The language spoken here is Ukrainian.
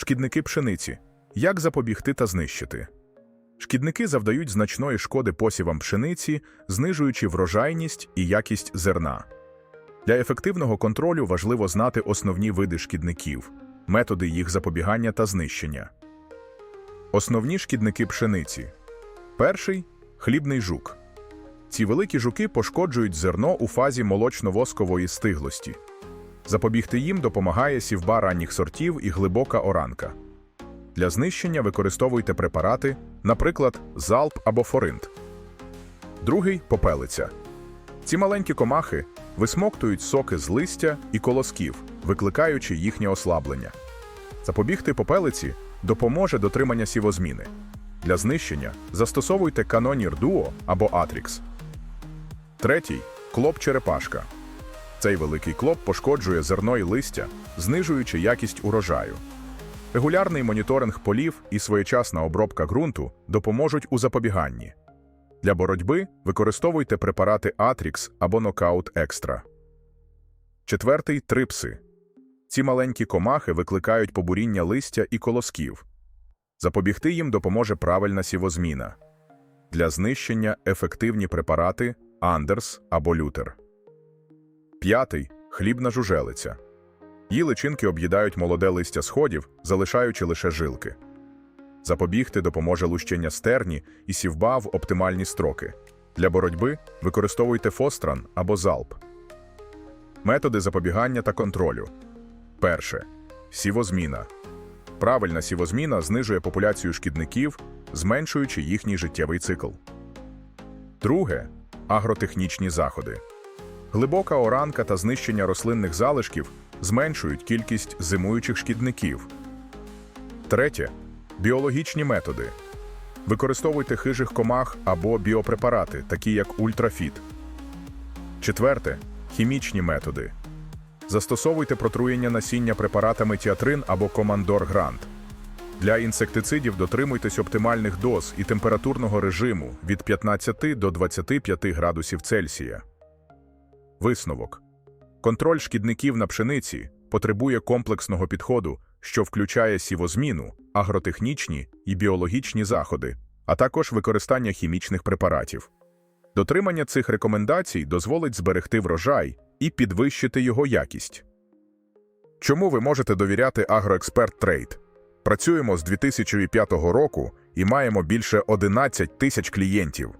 Шкідники пшениці. Як запобігти та знищити? Шкідники завдають значної шкоди посівам пшениці, знижуючи врожайність і якість зерна. Для ефективного контролю важливо знати основні види шкідників, методи їх запобігання та знищення. Основні шкідники пшениці. Перший хлібний жук. Ці великі жуки пошкоджують зерно у фазі молочно-воскової стиглості. Запобігти їм допомагає сівба ранніх сортів і глибока оранка. Для знищення використовуйте препарати, наприклад, залп або форинт. Другий попелиця. Ці маленькі комахи висмоктують соки з листя і колосків, викликаючи їхнє ослаблення. Запобігти попелиці допоможе дотримання сівозміни. Для знищення застосовуйте канонір Дуо або Атрікс. Третій клоп черепашка. Цей великий клоп пошкоджує зерно і листя, знижуючи якість урожаю. Регулярний моніторинг полів і своєчасна обробка ґрунту допоможуть у запобіганні. Для боротьби використовуйте препарати Атрікс або Нокаут Екстра. Четвертий трипси. Ці маленькі комахи викликають побуріння листя і колосків. Запобігти їм допоможе правильна сівозміна. Для знищення ефективні препарати Андерс або Лютер. П'ятий хлібна жужелиця. Її личинки об'їдають молоде листя сходів, залишаючи лише жилки. Запобігти допоможе лущення стерні і сівба в оптимальні строки. Для боротьби використовуйте фостран або залп. Методи запобігання та контролю. Перше. Сівозміна. Правильна сівозміна знижує популяцію шкідників, зменшуючи їхній життєвий цикл. Друге агротехнічні заходи. Глибока оранка та знищення рослинних залишків зменшують кількість зимуючих шкідників. Третє біологічні методи. Використовуйте хижих комах або біопрепарати, такі як ультрафіт. Четверте хімічні методи. Застосовуйте протруєння насіння препаратами тіатрин або командор грант. Для інсектицидів дотримуйтесь оптимальних доз і температурного режиму від 15 до 25 градусів Цельсія. Висновок. Контроль шкідників на пшениці потребує комплексного підходу, що включає сівозміну, агротехнічні і біологічні заходи, а також використання хімічних препаратів. Дотримання цих рекомендацій дозволить зберегти врожай і підвищити його якість. Чому ви можете довіряти Агроексперт Трейд? Працюємо з 2005 року і маємо більше 11 тисяч клієнтів.